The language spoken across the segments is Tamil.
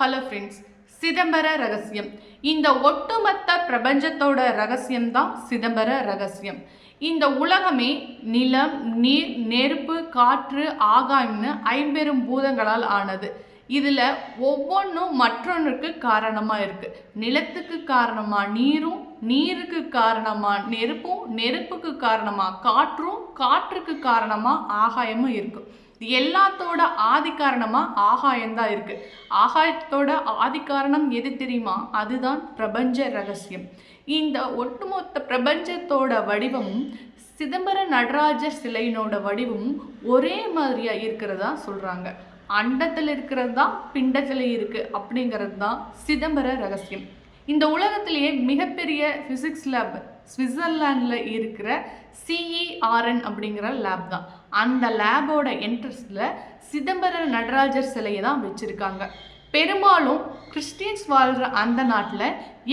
ஹலோ ஃப்ரெண்ட்ஸ் சிதம்பர ரகசியம். இந்த ஒட்டுமொத்த பிரபஞ்சத்தோட ரகசியம் தான் சிதம்பர ரகசியம். இந்த உலகமே நிலம் நீர் நெருப்பு காற்று ஆகாயம்னு ஐம்பெரும் பூதங்களால் ஆனது. இதில் ஒவ்வொன்றும் மற்றொன்றுக்கு காரணமாக இருக்குது நிலத்துக்கு காரணமாக நீரும் நீருக்கு காரணமாக நெருப்பும் நெருப்புக்கு காரணமாக காற்றும் காற்றுக்கு காரணமாக ஆகாயமும் இருக்கும். இது எல்லாத்தோட ஆதி காரணமாக ஆகாயம்தான் இருக்குது ஆகாயத்தோட ஆதி காரணம் எது தெரியுமா? அதுதான் பிரபஞ்ச ரகசியம். இந்த ஒட்டுமொத்த பிரபஞ்சத்தோட வடிவமும் சிதம்பர நடராஜர் சிலையினோட வடிவமும் ஒரே மாதிரியாக இருக்கிறதா சொல்கிறாங்க அண்டத்தில் இருக்கிறது தான் பிண்டத்தில் இருக்குது அப்படிங்கிறது தான் சிதம்பர ரகசியம். இந்த உலகத்திலேயே மிகப்பெரிய ஃபிசிக்ஸ் லேப் சுவிட்சர்லாண்டில் இருக்கிற சிஇஆர்என் அப்படிங்கிற லேப் தான். அந்த லேபோட என்ட்ரன்ஸில் சிதம்பர நடராஜர் சிலையை தான் வச்சுருக்காங்க. பெரும்பாலும் கிறிஸ்டியன்ஸ் வாழ்கிற அந்த நாட்டில்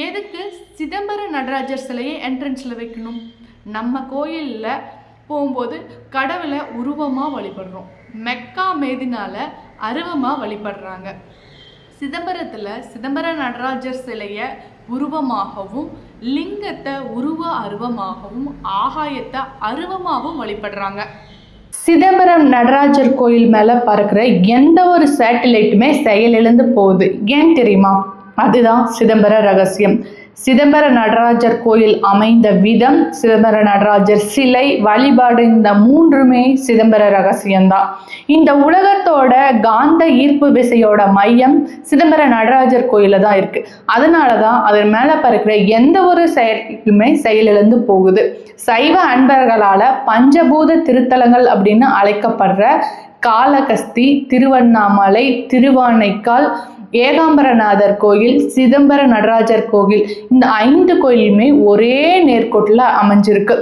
எதுக்கு சிதம்பர நடராஜர் சிலையை என்ட்ரன்ஸில் வைக்கணும்? நம்ம கோயிலில் போகும்போது கடவுளை உருவமாக வழிபடுறோம். மெக்கா மேதினால அருவமாக வழிபடுறாங்க. சிதம்பரத்தில் சிதம்பர நடராஜர் சிலையை உருவமாகவும் லிங்கத்தை உருவ அருவமாகவும் ஆகாயத்தை அருவமாகவும் வழிபடுறாங்க. சிதம்பரம் நடராஜர் கோயில் மேலே பறக்கிற எந்த ஒரு சேட்டிலைட்டுமே செயலிழந்து போகுது. ஏன் தெரியுமா? அதுதான் சிதம்பர ரகசியம். சிதம்பர நடராஜர் கோயில் அமைந்த விதம் சிதம்பர நடராஜர் சிலை வழிபாடு இந்த மூன்றுமே சிதம்பர ரகசியம்தான். இந்த உலகத்தோட காந்த ஈர்ப்பு விசையோட மையம் சிதம்பர நடராஜர் கோயில தான் இருக்கு. அதனால தான் அதன் மேலே பறக்கிற எந்த ஒரு செயலுமே செயலிழந்து போகுது. சைவ அன்பர்களால பஞ்சபூத திருத்தலங்கள் அப்படின்னு அழைக்கப்படுற காளகஸ்தி திருவண்ணாமலை திருவானைக்கால் ஏகாம்பரநாதர் கோயில் சிதம்பர நடராஜர் கோயில் இந்த ஐந்து கோயிலுமே ஒரே நேர்கோட்டில் அமைஞ்சிருக்கு.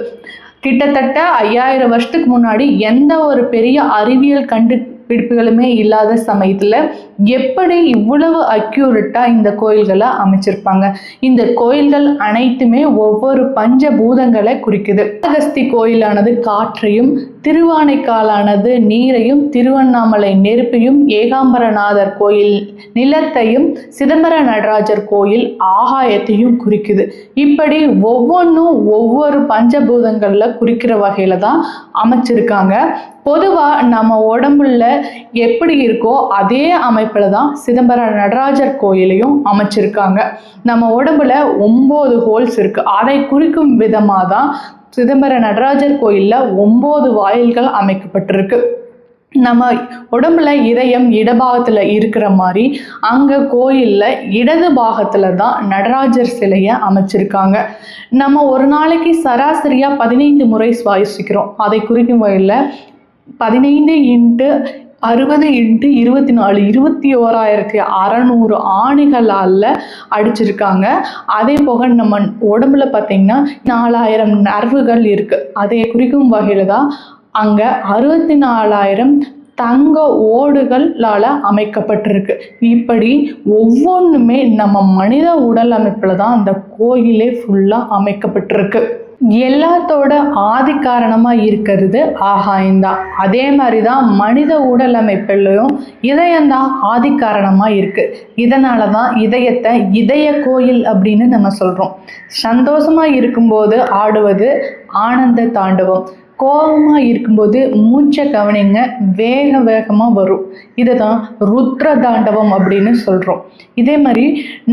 கிட்டத்தட்ட ஐயாயிரம் வருஷத்துக்கு முன்னாடி எந்த ஒரு பெரிய அறிவியல் கண்டுபிடிப்புகளுமே இல்லாத சமயத்தில் எப்படி இவ்வளவு அக்யூரட்டாக இந்த கோயில்களை அமைச்சிருப்பாங்க? இந்த கோயில்கள் அனைத்துமே ஒவ்வொரு பஞ்ச பூதங்களை குறிக்குது. அகஸ்தி கோயிலானது காற்றையும் திருவானைக்காலானது நீரையும் திருவண்ணாமலை நெருப்பையும் ஏகாம்பரநாதர் கோயில் நிலத்தையும் சிதம்பர நடராஜர் கோயில் ஆகாயத்தையும் குறிக்குது. இப்படி ஒவ்வொன்றும் ஒவ்வொரு பஞ்சபூதங்களில் குறிக்கிற வகையில் தான் அமைச்சிருக்காங்க. பொதுவாக நம்ம உடம்புல எப்படி இருக்கோ அதே அமைப்பில் தான் சிதம்பர நடராஜர் கோயிலையும் அமைச்சிருக்காங்க. நம்ம உடம்புல ஒம்பது ஹோல்ஸ் இருக்குது அதை குறிக்கும் விதமாக தான் சிதம்பர நடராஜர் கோயிலில் ஒம்பது வாயில்கள் அமைக்கப்பட்டிருக்கு. நம்ம உடம்புல இதயம் இடபாகத்தில் இருக்கிற மாதிரி அங்கே கோயிலில் இடது பாகத்தில் தான் நடராஜர் சிலையை அமைச்சிருக்காங்க. நம்ம ஒரு நாளைக்கு சராசரியாக பதினைந்து முறை சுவாசிக்கிறோம். அதை குறிக்கும் வகையில் பதினைந்து இன்ட்டு அறுபது இன்ட்டு இருபத்தி நாலு இருபத்தி ஓராயிரத்தி அறநூறு ஆணிகளால் அடிச்சிருக்காங்க. அதே போக நம்ம உடம்புல பார்த்திங்கன்னா நாலாயிரம் நர்வுகள் இருக்குது அதை குறிக்கும் வகையில் தான் அங்கே அறுபத்தி நாலாயிரம் தங்க ஓடுகளால் அமைக்கப்பட்டிருக்கு. இப்படி ஒவ்வொன்றுமே நம்ம மனித உடல் அமைப்பில் தான் அந்த கோயிலே ஃபுல்லாக அமைக்கப்பட்டிருக்கு. எல்லாத்தோட ஆதி காரணமாக இருக்கிறது ஆகாயம்தான் அதே மாதிரி தான் மனித உடல் அமைப்பிலையும் இதயம்தான் ஆதி காரணமாக இருக்குது இதனால தான் இதயத்தை இதய கோயில் அப்படின்னு நம்ம சொல்கிறோம் சந்தோஷமாக இருக்கும்போது ஆடுவது ஆனந்த தாண்டவம். கோபமாக இருக்கும்போது மூச்சை கவனிங்க வேக வேகமாக வரும். இதை தான் ருத்ர தாண்டவம் அப்படின்னு சொல்கிறோம் இதே மாதிரி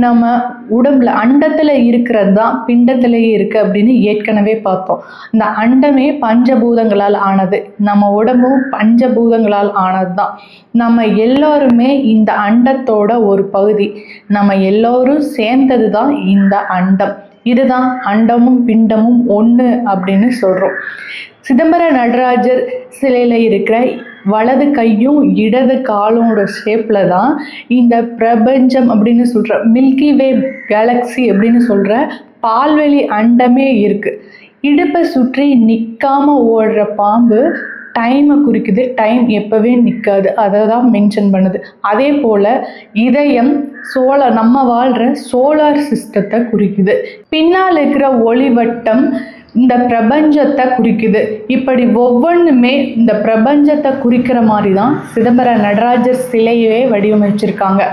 நம்ம உடம்புல அண்டத்தில் இருக்கிறது தான் பிண்டத்திலேயே இருக்குது அப்படின்னு ஏற்கனவே பார்த்தோம். இந்த அண்டமே பஞ்சபூதங்களால் ஆனது. நம்ம உடம்பும் பஞ்சபூதங்களால் ஆனது தான் நம்ம எல்லோருமே இந்த அண்டத்தோட ஒரு பகுதி. நம்ம எல்லோரும் சேர்ந்தது தான் இந்த அண்டம். இதுதான் அண்டமும் பிண்டமும் ஒன்று அப்படின்னு சொல்கிறோம் சிதம்பர நடராஜர் சிலையில் இருக்கிற வலது கையும் இடது காலோட ஷேப்பில் தான் இந்த பிரபஞ்சம் அப்படின்னு சொல்கிற மில்கி வே கேலக்ஸி அப்படின்னு சொல்கிற பால்வெளி அண்டமே இருக்குது இடுப்பை சுற்றி நிற்காம ஓடுற பாம்பு டைமை குறிக்குது டைம் எப்போவே நிற்காது அதை தான் மென்ஷன் பண்ணுது. அதே போல் இதயம் சோலார் நம்ம வாழ்கிற சோலார் சிஸ்டத்தை குறிக்குது. பின்னால் இருக்கிற ஒளிவட்டம் இந்த பிரபஞ்சத்தை குறிக்குது. இப்படி ஒவ்வொன்றுமே இந்த பிரபஞ்சத்தை குறிக்கிற மாதிரி தான் சிதம்பர நடராஜர் சிலையவே வடிவமைச்சிருக்காங்க.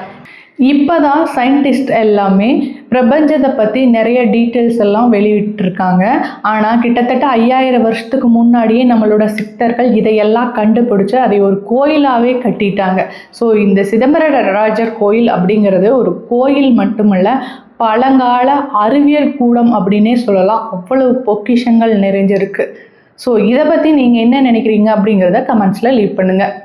இப்போ தான் சயின்டிஸ்ட் எல்லாமே பிரபஞ்சத்தை பற்றி நிறைய டீட்டெயில்ஸ் எல்லாம் வெளியிட்டிருக்காங்க. ஆனால் கிட்டத்தட்ட ஐயாயிரம் வருஷத்துக்கு முன்னாடியே நம்மளோட சித்தர்கள் இதையெல்லாம் கண்டுபிடிச்சு அதை ஒரு கோயிலாகவே கட்டிட்டாங்க. ஸோ இந்த சிதம்பர நடராஜர் கோயில் அப்படிங்கிறது ஒரு கோயில் மட்டுமல்ல பழங்கால அறிவியல் கூடம் அப்படின்னே சொல்லலாம். அவ்வளவு பொக்கிஷங்கள் நிறைஞ்சிருக்கு. ஸோ இதை பற்றி நீங்கள் என்ன நினைக்கிறீங்க அப்படிங்கிறத கமெண்ட்ஸில் லீவ் பண்ணுங்கள்